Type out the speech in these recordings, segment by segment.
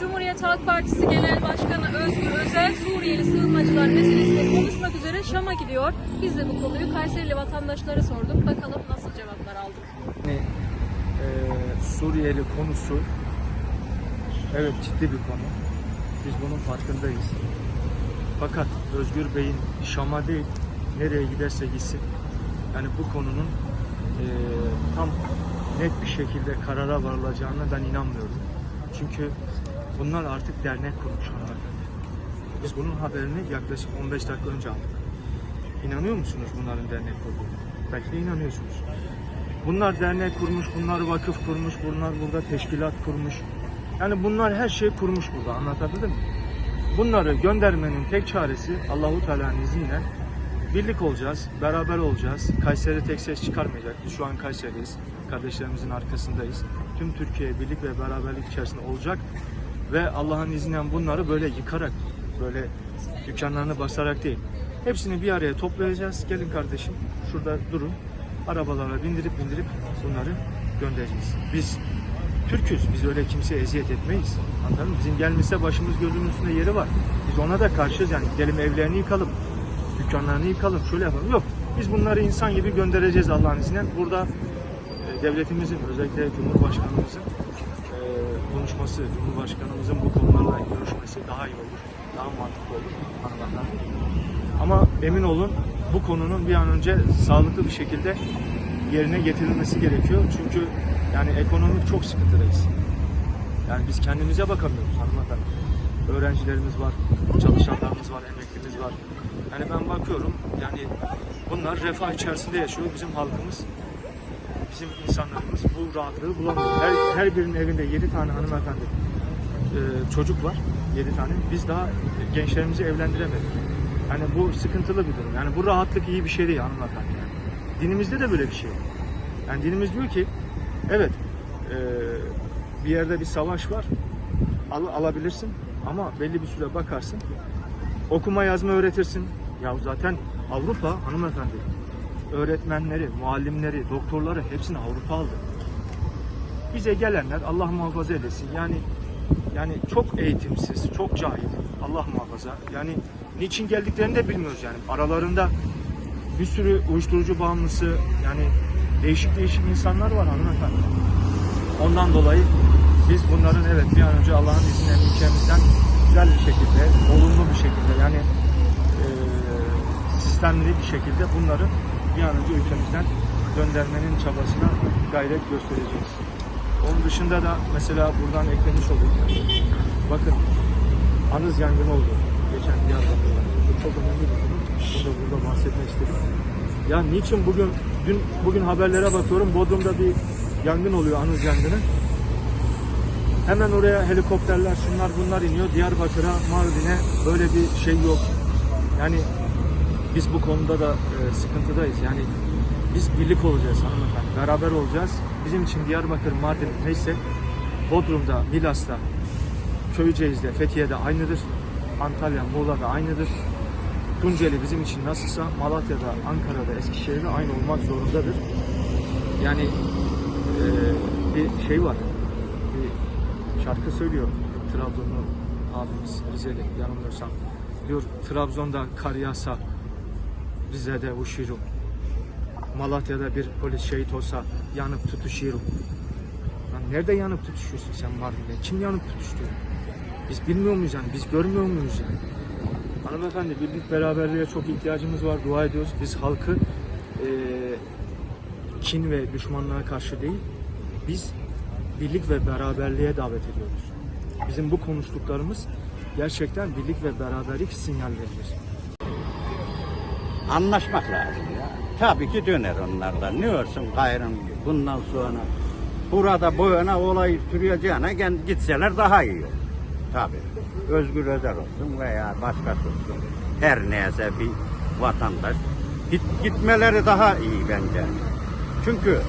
Cumhuriyet Halk Partisi Genel Başkanı Özgür Özel Suriyeli sığınmacılar meselesini konuşmak üzere Şam'a gidiyor. Biz de bu konuyu Kayserili vatandaşlara sorduk. Bakalım nasıl cevaplar aldık. Yani, e, Suriyeli konusu evet ciddi bir konu. Biz bunun farkındayız. Fakat Özgür Bey'in Şam'a değil nereye giderse gitsin yani bu konunun e, tam net bir şekilde karara varılacağına ben inanmıyorum. Çünkü bunlar artık dernek kurmuş hanımefendi. Biz bunun haberini yaklaşık 15 dakika önce aldık. İnanıyor musunuz bunların dernek kurduğunu? Belki de inanıyorsunuz. Bunlar dernek kurmuş, bunlar vakıf kurmuş, bunlar burada teşkilat kurmuş. Yani bunlar her şeyi kurmuş burada anlatabildim mi? Bunları göndermenin tek çaresi Allahu Teala'nın izniyle birlik olacağız, beraber olacağız. Kayseri tek ses çıkarmayacak. Şu an Kayseri'deyiz. Kardeşlerimizin arkasındayız. Tüm Türkiye birlik ve beraberlik içerisinde olacak ve Allah'ın izniyle bunları böyle yıkarak, böyle dükkanlarını basarak değil. Hepsini bir araya toplayacağız. Gelin kardeşim, şurada durun. Arabalara bindirip bindirip bunları göndereceğiz. Biz Türküz. Biz öyle kimseye eziyet etmeyiz. Anladın mı? Bizim gelmişse başımız gözümüzün üstünde yeri var. Biz ona da karşıyız yani. Gidelim evlerini yıkalım. Dükkanlarını yıkalım. Şöyle yapalım. Yok. Biz bunları insan gibi göndereceğiz Allah'ın izniyle. Burada e, devletimizin özellikle Cumhurbaşkanımızın konuşması, Cumhurbaşkanımızın bu konularla görüşmesi daha iyi olur. Daha mantıklı olur. Hanımefendi. Ama emin olun bu konunun bir an önce sağlıklı bir şekilde yerine getirilmesi gerekiyor. Çünkü yani ekonomik çok sıkıntıdayız. Yani biz kendimize bakamıyoruz hanımefendi. Öğrencilerimiz var, çalışanlarımız var, emeklimiz var. Yani ben bakıyorum yani bunlar refah içerisinde yaşıyor bizim halkımız. Bizim insanlarımız bu rahatlığı bulamıyor. Her, her birinin evinde 7 tane hanımefendi e, çocuk var. 7 tane. Biz daha gençlerimizi evlendiremedik. Yani bu sıkıntılı bir durum. Yani bu rahatlık iyi bir şey değil hanımefendi. Yani. Dinimizde de böyle bir şey. Yani dinimiz diyor ki evet e, bir yerde bir savaş var al, alabilirsin ama belli bir süre bakarsın okuma yazma öğretirsin. Ya zaten Avrupa hanımefendi öğretmenleri, muallimleri, doktorları hepsini Avrupa aldı. Bize gelenler Allah muhafaza eylesin. Yani yani çok eğitimsiz, çok cahil. Allah muhafaza. Yani niçin geldiklerini de bilmiyoruz yani. Aralarında bir sürü uyuşturucu bağımlısı yani değişik değişik insanlar var hanımefendi. Ondan dolayı biz bunların evet bir an önce Allah'ın izniyle ülkemizden güzel bir şekilde, olumlu bir şekilde yani e, sistemli bir şekilde bunları bir an önce ülkemizden göndermenin çabasına gayret göstereceğiz. Onun dışında da mesela buradan eklemiş olduk. Bakın anız yangını oldu geçen Diyarbakır'da. Bu çok önemli bir konu. Bunu da burada bahsetmek istedim. Ya niçin bugün dün bugün haberlere bakıyorum Bodrum'da bir yangın oluyor anız yangını. Hemen oraya helikopterler şunlar bunlar iniyor. Diyarbakır'a, Mardin'e böyle bir şey yok. Yani biz bu konuda da e, sıkıntıdayız. Yani biz birlik olacağız hanımefendi. Beraber olacağız. Bizim için Diyarbakır, Mardin neyse Bodrum'da, Milas'ta, Köyceğiz'de, Fethiye'de aynıdır. Antalya, Muğla'da aynıdır. Tunceli bizim için nasılsa Malatya'da, Ankara'da, Eskişehir'de aynı olmak zorundadır. Yani e, bir şey var. Bir şarkı söylüyor. Trabzonlu abimiz Rizeli yanılmıyorsam. Diyor Trabzon'da kar yağsa Rize'de uşurum. Malatya'da bir polis şehit olsa yanıp tutuşurum. Lan nerede yanıp tutuşuyorsun sen Mardin'de? Kim yanıp tutuşturuyor? Biz bilmiyor muyuz yani? Biz görmüyor muyuz yani? Hanımefendi birlik beraberliğe çok ihtiyacımız var. Dua ediyoruz. Biz halkı eee, kin ve düşmanlığa karşı değil, biz birlik ve beraberliğe davet ediyoruz. Bizim bu konuştuklarımız gerçekten birlik ve beraberlik sinyalleridir. Anlaşmak lazım ya. Tabii ki döner onlardan. Ne olsun gayrım bundan sonra. Burada böyle olay süreceğine gitseler daha iyi. Tabii. Özgür Özel olsun veya başkası olsun. Her neyse bir vatandaş. Git, gitmeleri daha iyi bence. Çünkü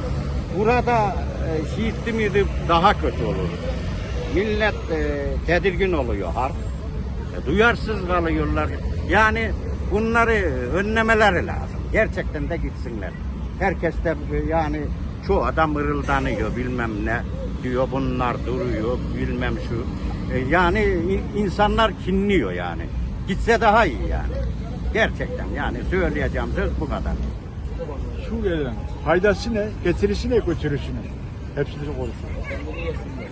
burada e, şiitli miydi daha kötü olur. Millet e, tedirgin oluyor halk. E, duyarsız kalıyorlar. Yani bunları önlemeleri lazım. Gerçekten de gitsinler. Herkes de e, yani çoğu adam ırıldanıyor bilmem ne. diyor, bunlar duruyor, bilmem şu. E, yani insanlar kinliyor yani. Gitse daha iyi yani. Gerçekten yani söyleyeceğim söz bu kadar. Suriye'den faydası ne, getirisi ne, götürüsü ne? Hepsini konuşuyor.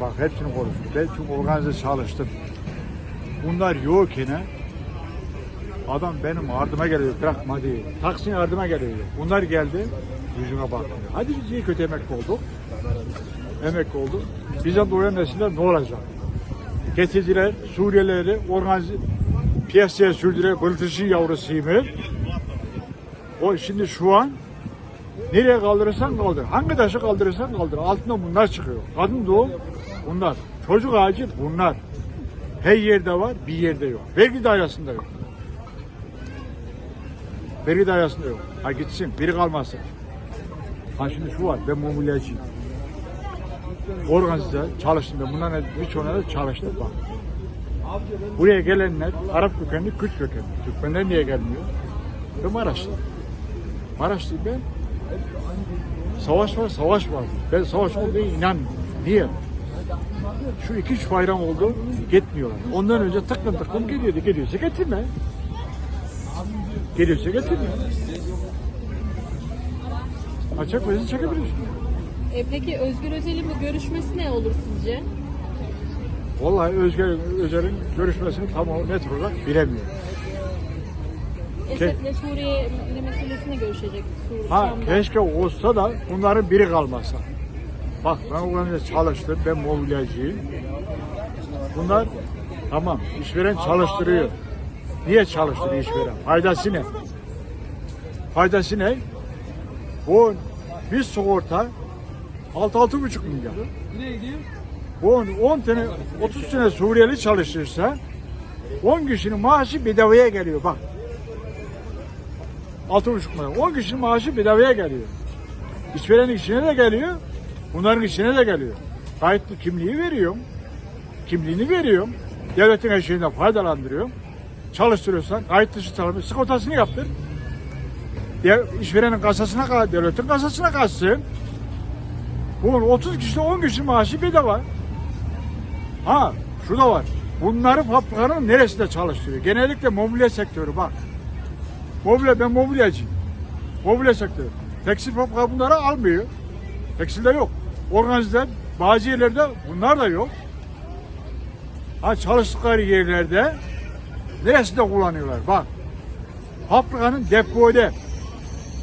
Bak hepsini konuşuyor. Ben çünkü organize çalıştım. Bunlar yokken adam benim yardıma geliyor, bırakma değil. Taksim yardıma geliyor. Bunlar geldi, yüzüme baktı. Hadi biz iyi kötü emekli olduk. Emekli olduk. Bizden doğan nesiller ne olacak? Getirdiler Suriyelileri organize piyasaya sürdüler. Bıltışı yavrusuyum. O şimdi şu an Nereye kaldırırsan kaldır. Hangi taşı kaldırırsan kaldır. Altında bunlar çıkıyor. Kadın doğum bunlar. Çocuk acil bunlar. Her yerde var, bir yerde yok. Vergi dairesinde yok. Vergi dairesinde yok. Ha gitsin, biri kalmasın. Ha şimdi şu var, ben mobilyacıyım. Organize çalıştım ben. Bunların birçoğuna da çalıştım bak. Buraya gelenler Arap kökenli, Kürt kökenli. Türkmenler niye gelmiyor? Ben Maraşlıyım. Maraşlıyım ben. Savaş var, savaş var. Ben savaş olduğuna inanmıyorum. Niye? Şu iki üç bayram oldu, gitmiyorlar. Ondan önce tıklım tıklım geliyordu. Geliyorsa getirme. Geliyorsa getirme. Açak vezi çekebilirsin. E, peki Özgür Özel'in bu görüşmesi ne olur sizce? Vallahi Özgür Özel'in görüşmesini tam net olarak bilemiyorum. Esed'le Suriye meselesine görüşecek. Suriye, Ha Şam'da. keşke olsa da bunların biri kalmasa. Bak ben organize çalıştım, ben mobilyacıyım. Bunlar tamam işveren çalıştırıyor. Niye çalıştırıyor işveren? Faydası ne? Faydası ne? Bu bir sigorta 6 buçuk milyar. Bu 10 tane 30 sene Suriyeli çalışırsa 10 kişinin maaşı bedavaya geliyor bak. Altı buçuk milyon. 10 kişinin maaşı bedavaya geliyor. İşverenin işine de geliyor. Bunların işine de geliyor. Kayıtlı kimliği veriyorum. Kimliğini veriyorum. Devletin her şeyinden faydalandırıyorum. Çalıştırıyorsan kayıt dışı çalışma sigortasını yaptır. Ya işverenin kasasına kal, devletin kasasına kalsın. Bunun 30 kişi 10 kişi maaşı bedava. Ha şu da var. Bunları fabrikanın neresinde çalıştırıyor? Genellikle mobilya sektörü bak. Mobilya ben mobilyacıyım. Mobilya sektörü. Tekstil fabrika bunları almıyor. Tekstilde yok. Organizeler bazı yerlerde bunlar da yok. Ha çalıştıkları yerlerde neresinde kullanıyorlar? Bak. Fabrikanın depoda,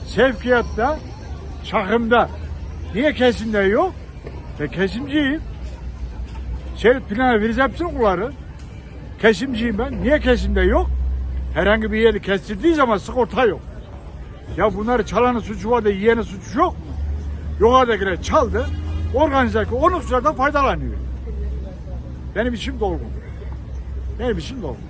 sevkiyatta, çakımda. Niye kesimde yok? Ben kesimciyim. Şey, plana veriz hepsini kullanır. Kesimciyim ben. Niye kesimde yok? Herhangi bir yeri kestirdiği zaman sigorta yok. Ya bunları çalanın suçu var da yiyenin suçu yok mu? Yukarıdakiler çaldı. Organize onun suçlardan faydalanıyor. Benim içim dolgun. Benim içim dolgun.